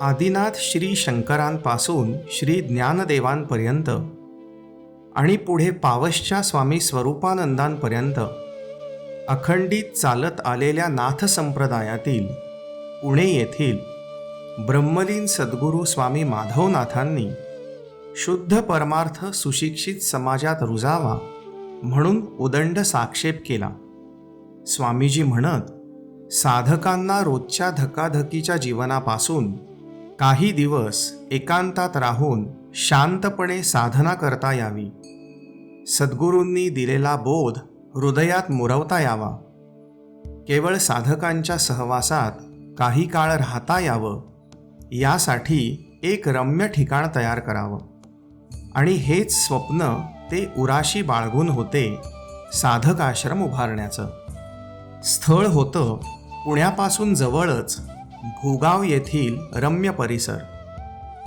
आदिनाथ श्री शंकरांपासून श्री ज्ञानदेवांपर्यंत आणि पुढे पावसच्या स्वामी स्वरूपानंदांपर्यंत अखंडित चालत आलेल्या नाथ संप्रदायातील पुणे येथील ब्रह्मलीन सद्गुरू स्वामी माधवनाथांनी शुद्ध परमार्थ सुशिक्षित समाजात रुजावा म्हणून उदंड साक्षेप केला. स्वामीजी म्हणत साधकांना रोजच्या धकाधकीच्या जीवनापासून काही दिवस एकांतात राहून शांतपणे साधना करता यावी. सद्गुरूंनी दिलेला बोध हृदयात मुरवता यावा. केवळ साधकांच्या सहवासात काही काळ राहता यावं यासाठी एक रम्य ठिकाण तयार करावं. आणि हेच स्वप्न ते उराशी बाळगून होते साधक आश्रम उभारण्याचं. स्थळ होतं पुण्यापासून जवळच भूगाव येथील रम्य परिसर.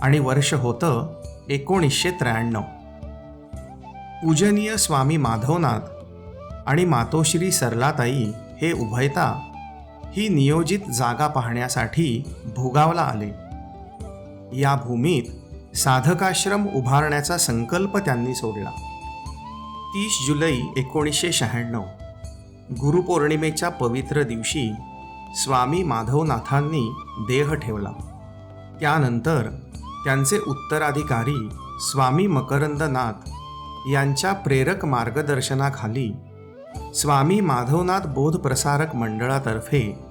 आणि वर्ष होतं एकोणीसशे त्र्याण्णव. पूजनीय स्वामी माधवनाथ आणि मातोश्री सरलाताई हे उभयता ही नियोजित जागा पाहण्यासाठी भूगावला आले. या भूमीत साधकाश्रम उभारण्याचा संकल्प त्यांनी सोडला. तीस जुलै एकोणीसशे शहाण्णव गुरुपौर्णिमेच्या पवित्र दिवशी स्वामी माधवनाथांनी देह ठेवला. त्यानंतर त्यांचे उत्तराधिकारी स्वामी मकरंदनाथ यांच्या प्रेरक मार्गदर्शनाखाली स्वामी माधवनाथ बोधप्रसारक मंडळातर्फे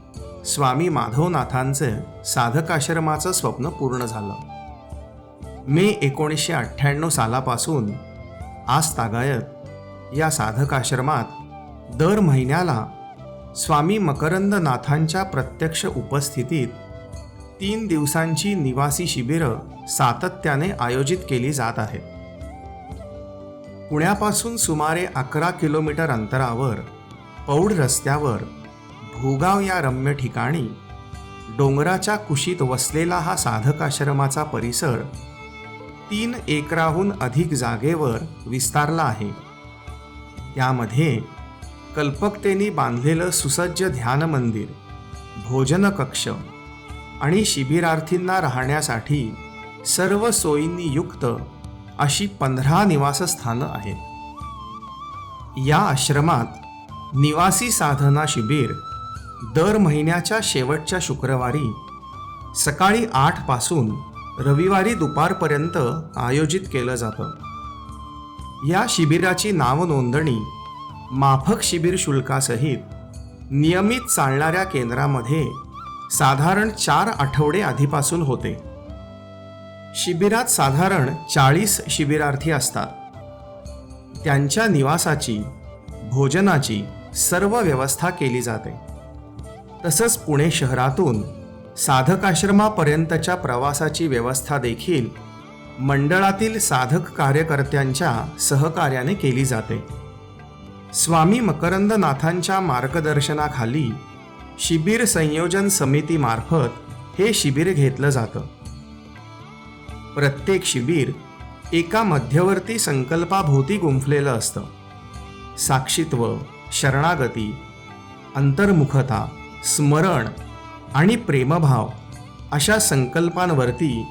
स्वामी माधवनाथांचं साधकाश्रमाचं स्वप्न पूर्ण झालं. मे एकोणीसशे अठ्ठ्याण्णव सालापासून आज तागायत या साधकाश्रमात दर महिन्याला स्वामी मकरंदनाथांच्या प्रत्यक्ष उपस्थितीत तीन दिवसांची निवासी शिबिरं सातत्याने आयोजित केली जात आहेत. पुण्यापासून सुमारे अकरा किलोमीटर अंतरावर पौड रस्त्यावर भूगाव या रम्य ठिकाणी डोंगराच्या कुशीत वसलेला हा साधकाश्रमाचा परिसर तीन एकराहून अधिक जागेवर विस्तारला आहे. यामध्ये कल्पकतेने बांधलेलं सुसज्ज ध्यान मंदिर भोजन कक्ष आणि शिबिरार्थींना राहण्यासाठी सर्व सोयींनी युक्त अशी पंधरा निवासस्थानं आहेत. या आश्रमात निवासी साधना शिबिर दर महिन्याच्या शेवटच्या शुक्रवारी सकाळी आठपासून रविवारी दुपारपर्यंत आयोजित केलं जातं. या शिबिराची नावनोंदणी माफक शिबिर शुल्कासहित नियमित चालणाऱ्या केंद्रामध्ये साधारण चार आठवडे आधीपासून होते. शिबिरात साधारण चाळीस शिबिरार्थी असतात. त्यांच्या निवासाची भोजनाची सर्व व्यवस्था केली जाते. तसंच पुणे शहरातून साधकाश्रमापर्यंतच्या प्रवासाची व्यवस्था देखील मंडळातील साधक कार्यकर्त्यांच्या सहकार्याने केली जाते. स्वामी मकरंदनाथांच्या मार्गदर्शनाखाली शिबिर संयोजन समितीमार्फत हे शिबिर घेतलं जातं. प्रत्येक शिबिर एका मध्यवर्ती संकल्पाभोवती गुंफलेलं असतं. साक्षीत्व शरणागती अंतर्मुखता स्मरण आणि प्रेमभाव अशा संकल्पांवरती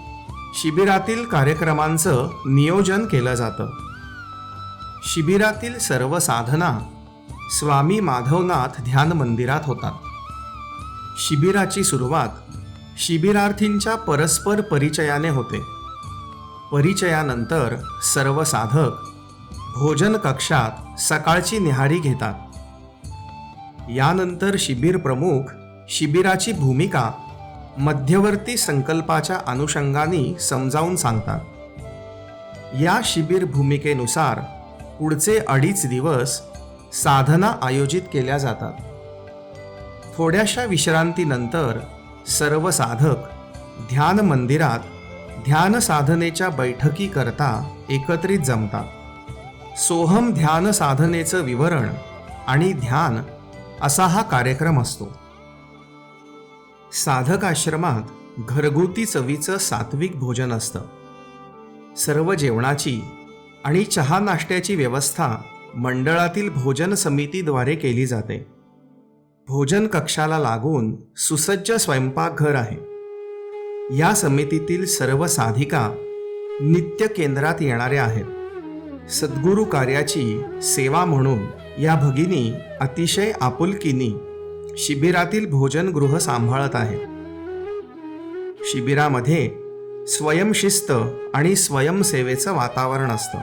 शिबिरातील कार्यक्रमांचं नियोजन केलं जातं. शिबिरातील सर्व साधना स्वामी माधवनाथ ध्यान मंदिरात होतात. शिबिराची सुरुवात शिबिरार्थींच्या परस्पर परिचयाने होते. परिचयानंतर सर्व साधक भोजन कक्षात सकाळची निहारी घेतात. यानंतर शिबिर प्रमुख शिबिराची भूमिका मध्यवर्ती संकल्पाच्या अनुषंगाने समजावून सांगतात. या शिबिर भूमिकेनुसार पुढचे अडीच दिवस साधना आयोजित केल्या जातात. थोड्याशा विश्रांतीनंतर सर्व साधक ध्यान मंदिरात ध्यान साधनेच्या बैठकीकरता एकत्रित जमतात. सोहम ध्यान साधनेचं विवरण आणि ध्यान असा हा कार्यक्रम असतो. साधक आश्रमात घरगुती चवीचं सात्विक भोजन असतं. सर्व जेवणाची आणि चहा नाश्त्याची व्यवस्था मंडळातील भोजन समितीद्वारे केली जाते. भोजन कक्षाला लागून सुसज्ज स्वयंपाकघर आहे. या समितीतील सर्व साधिका नित्य केंद्रात येणाऱ्या आहेत. सद्गुरू कार्याची सेवा म्हणून या भगिनी अतिशय आपुलकीनी शिबिरातील भोजनगृह सांभाळत आहेत. शिबिरामध्ये स्वयंशिस्त आणि स्वयंसेवेचं वातावरण असतं.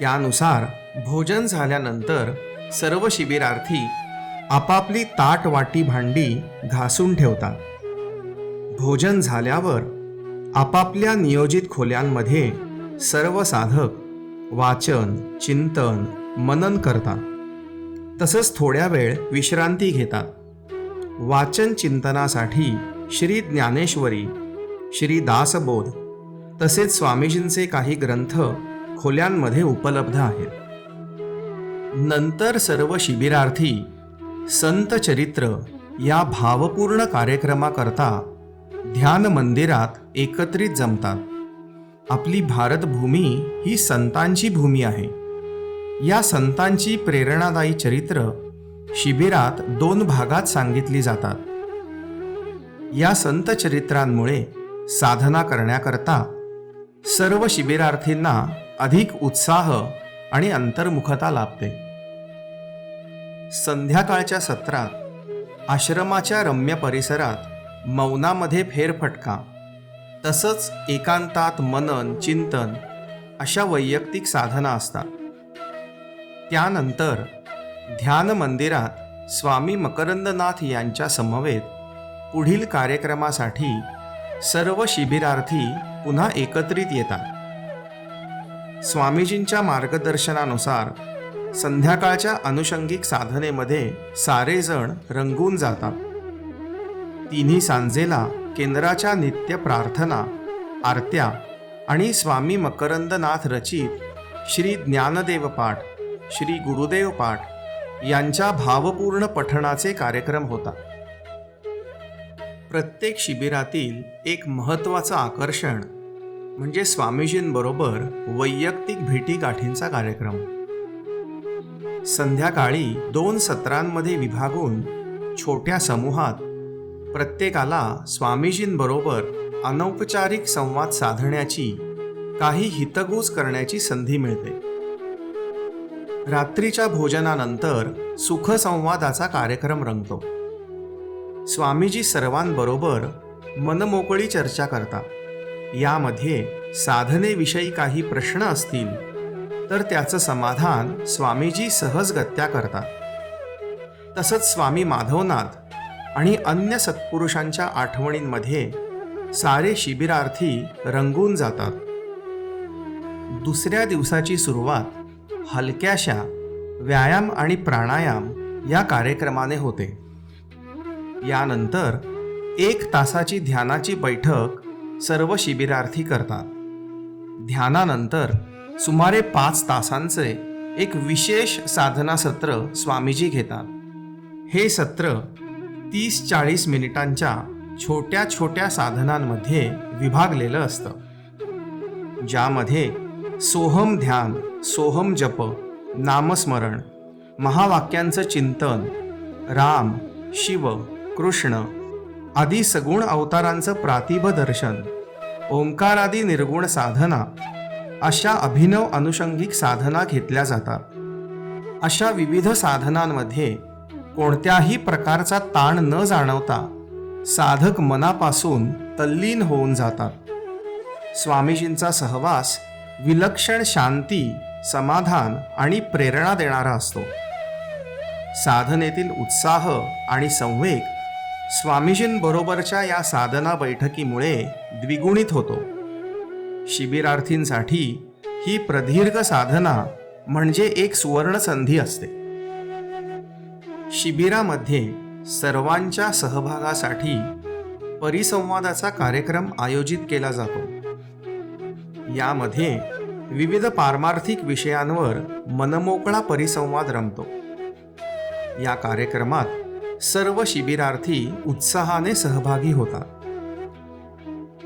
त्यानुसार भोजन झाल्यानंतर सर्व शिबिरार्थी आपापली ताट वाटी भांडी घासून ठेवतात. भोजन झाल्यावर आपापल्या नियोजित खोल्यांमध्ये सर्व साधक वाचन चिंतन मनन करतात. तसंच थोड्या वेळ विश्रांती घेतात. वाचन चिंतनासाठी श्री ज्ञानेश्वरी श्री दासबोध. तसेच स्वामीजींचे काही ग्रंथ खोल्यांमध्ये उपलब्ध आहेत. नंतर सर्व शिबिरार्थी संत चरित्र या भावपूर्ण कार्यक्रमाकरता ध्यान मंदिरात एकत्रित जमतात. आपली भारतभूमी ही संतांची भूमी आहे. या संतांची प्रेरणादायी चरित्र शिबिरात दोन भागात सांगितली जातात. या संत चरित्रांमुळे साधना करण्याकरता सर्व शिबिरार्थींना अधिक उत्साह आणि अंतर्मुखता लाभते. संध्याकाळच्या सत्रात आश्रमाच्या रम्य परिसरात मौनामध्ये फेरफटका तसंच एकांतात मनन चिंतन अशा वैयक्तिक साधना असतात. त्यानंतर ध्यान मंदिरात स्वामी मकरंदनाथ यांच्या समवेत पुढील कार्यक्रमासाठी सर्व शिबिरार्थी पुन्हा एकत्रित येतात. स्वामीजींच्या मार्गदर्शनानुसार संध्याकाळच्या अनुषंगिक साधनेमध्ये सारेजण रंगून जातात. तिन्ही सांजेला केंद्राच्या नित्य प्रार्थना आरत्या आणि स्वामी मकरंदनाथ रचित श्री ज्ञानदेव पाठ श्री गुरुदेव पाठ यांच्या भावपूर्ण पठणाचे कार्यक्रम होतात. प्रत्येक शिबिरातील एक महत्त्वाचं आकर्षण म्हणजे स्वामीजींबरोबर वैयक्तिक भेटीगाठींचा कार्यक्रम. संध्याकाळी दोन सत्रांमध्ये विभागून छोट्या समूहात प्रत्येकाला स्वामीजींबरोबर अनौपचारिक संवाद साधण्याची काही हितगूज करण्याची संधी मिळते. रात्रीच्या भोजनानंतर सुखसंवादाचा कार्यक्रम रंगतो. स्वामीजी सर्वांबरोबर मनमोकळी चर्चा करतात. यामध्ये साधनेविषयी काही प्रश्न असतील तर त्याचं समाधान स्वामीजी सहजगत्या करतात. तसंच स्वामी माधवनाथ आणि अन्य सत्पुरुषांच्या आठवणींमध्ये सारे शिबिरार्थी रंगून जातात. दुसऱ्या दिवसाची सुरुवात हलक्याशा व्यायाम आणि प्राणायाम या कार्यक्रमाने होते. यानंतर एक तासाची ध्यानाची बैठक सर्व शिबिरार्थी करतात. ध्यानानंतर सुमारे पाच तासांचे एक विशेष साधना सत्र स्वामीजी घेतात. हे सत्र तीस चाळीस मिनिटांच्या छोट्या छोट्या साधनांमध्ये विभागलेलं असतं. ज्यामध्ये सोहम ध्यान सोहम जप नामस्मरण महावाक्यांचं चिंतन राम शिव कृष्ण आदी सगुण अवतारांचं प्रातिभ दर्शन ओंकारादी निर्गुण साधना अशा अभिनव अनुषंगिक साधना घेतल्या जातात. अशा विविध साधनांमध्ये कोणत्याही प्रकारचा ताण न जाणवता साधक मनापासून तल्लीन होऊन जातात. स्वामीजींचा सहवास विलक्षण शांती समाधान आणि प्रेरणा देणारा असतो. साधनेतील उत्साह आणि संवेग स्वामीजींबरोबरच्या या साधना बैठकीमुळे द्विगुणित होतो. शिबिरार्थींसाठी ही प्रदीर्घ साधना म्हणजे एक सुवर्ण संधी असते. शिबिरामध्ये सर्वांच्या सहभागासाठी परिसंवादाचा कार्यक्रम आयोजित केला जातो. यामध्ये विविध पारमार्थिक विषयांवर मनमोकळा परिसंवाद रमतो. या कार्यक्रमात सर्व शिबिरार्थी उत्साहाने सहभागी होतात.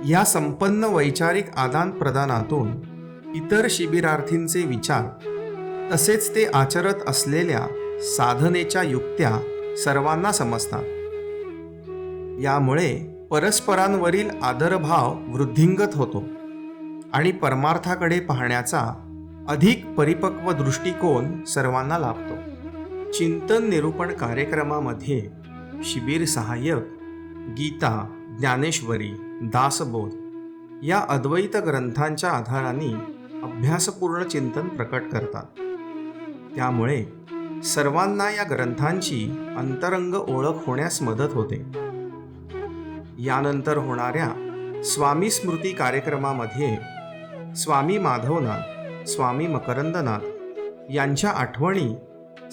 या संपन्न वैचारिक आदानप्रदानातून इतर शिबिरार्थींचे विचार तसेच ते आचरत असलेल्या साधनेच्या युक्त्या सर्वांना समजतात. यामुळे परस्परांवरील आदरभाव वृद्धिंगत होतो आणि परमार्थाकडे पाहण्याचा अधिक परिपक्व दृष्टिकोन सर्वांना लाभतो. चिंतन निरूपण कार्यक्रमामध्ये शिबिर सहाय्यक गीता ज्ञानेश्वरी दासबोध या अद्वैत ग्रंथांच्या आधाराने अभ्यासपूर्ण चिंतन प्रकट करतात. त्यामुळे सर्वांना या ग्रंथांची अंतरंग ओळख होण्यास मदत होते. यानंतर होणाऱ्या स्वामी स्मृती कार्यक्रमामध्ये स्वामी माधवनाथ स्वामी मकरंदनाथ यांच्या आठवणी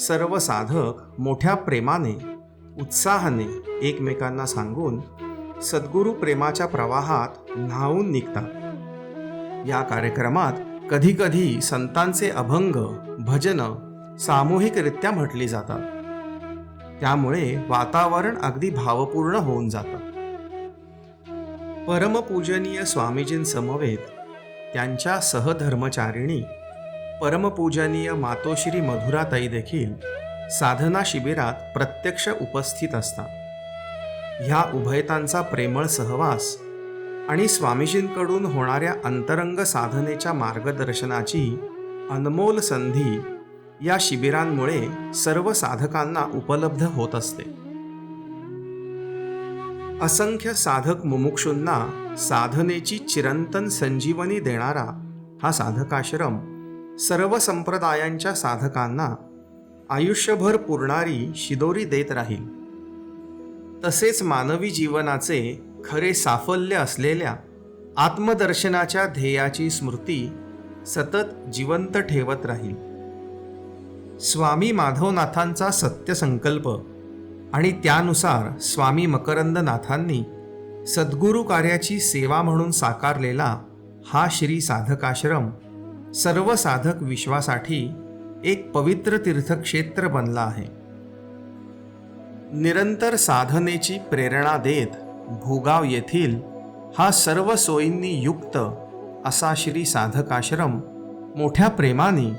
सर्व साधक मोठ्या प्रेमाने उत्साहाने एकमेकांना सांगून सद्गुरू प्रेमाच्या प्रवाहात न्हावून निघतात. या कार्यक्रमात कधीकधी संतांचे अभंग भजन सामूहिकरित्या म्हटली जातात. त्यामुळे वातावरण अगदी भावपूर्ण होऊन जातं. परमपूजनीय स्वामीजींसमवेत त्यांच्या सहधर्मचारिणी परमपूजनीय मातोश्री मधुराताई देखील साधना शिबिरात प्रत्यक्ष उपस्थित असतात. ह्या उभयतांचा प्रेमळ सहवास आणि स्वामीजींकडून होणाऱ्या अंतरंग साधनेच्या मार्गदर्शनाची अनमोल संधी या शिबिरांमुळे सर्व साधकांना उपलब्ध होत असते. असंख्य साधक मुमुक्षूंना साधनेची चिरंतन संजीवनी देणारा हा साधकाश्रम सर्व संप्रदायांच्या साधकांना आयुष्यभर पुरणारी शिदोरी देत राहील. तसेच मानवी जीवनाचे खरे साफल्य असलेल्या आत्मदर्शनाच्या ध्येयाची स्मृती सतत जिवंत ठेवत राहील. स्वामी माधवनाथांचा सत्यसंकल्प आणि त्यानुसार स्वामी मकरंदनाथांनी सद्गुरू कार्याची सेवा म्हणून साकारलेला हा श्री साधकाश्रम सर्व साधक विश्वासाठी एक पवित्र तीर्थक्षेत्र बनला आहे. निरंतर साधनेची प्रेरणा देत भूगाव येथील हा सर्व सोयींनी युक्त असा श्री साधकाश्रम मोठ्या प्रेमाने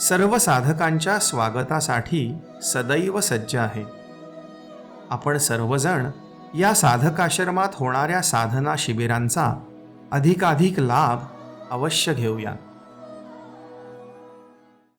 सर्व साधकांच्या स्वागतासाठी सदैव सज्ज आहे. आपण सर्वजण या साधकाश्रमात होणाऱ्या साधना शिबिरांचा अधिकाधिक लाभ अवश्य घेऊया.